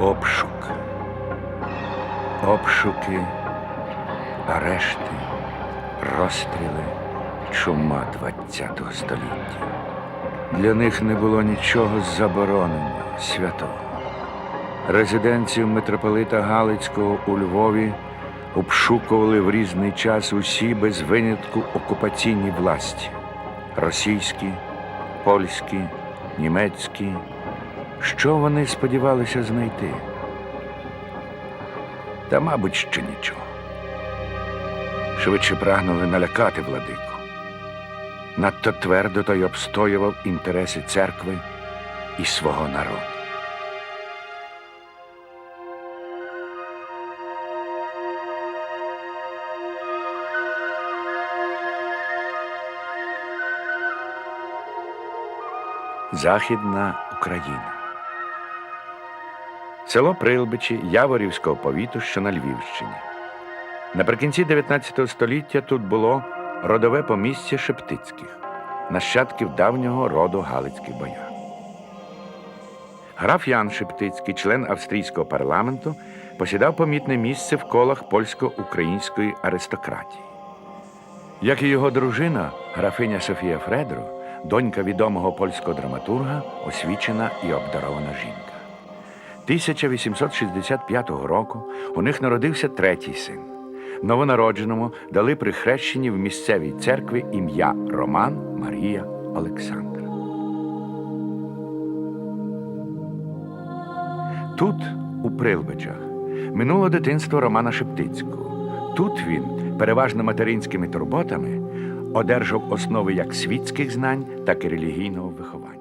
Обшук. Обшуки, арешти, розстріли, чума ХХ століття. Для них не було нічого забороненого, святого. Резиденцію митрополита Галицького у Львові обшукували в різний час усі без винятку окупаційні власті російські, польські, німецькі. Що вони сподівалися знайти? Та, мабуть, що нічого. Швидше прагнули налякати владику. Надто твердо той обстоював інтереси церкви і свого народу. Західна Україна. Село Прилбичі Яворівського повіту, що на Львівщині. Наприкінці 19 століття тут було родове помістя Шептицьких, нащадків давнього роду Галицьких бояр. Граф Ян Шептицький, член австрійського парламенту, посідав помітне місце в колах польсько-української аристократії. Як і його дружина, графиня Софія Фредро, донька відомого польського драматурга, освічена і обдарована жінка. 1865 року у них народився третій син. Новонародженому дали при хрещенні в місцевій церкві ім'я Роман Марія Олександра. Тут, у Прилбичах, минуло дитинство Романа Шептицького. Тут він, переважно материнськими турботами, одержав основи як світських знань, так і релігійного виховання.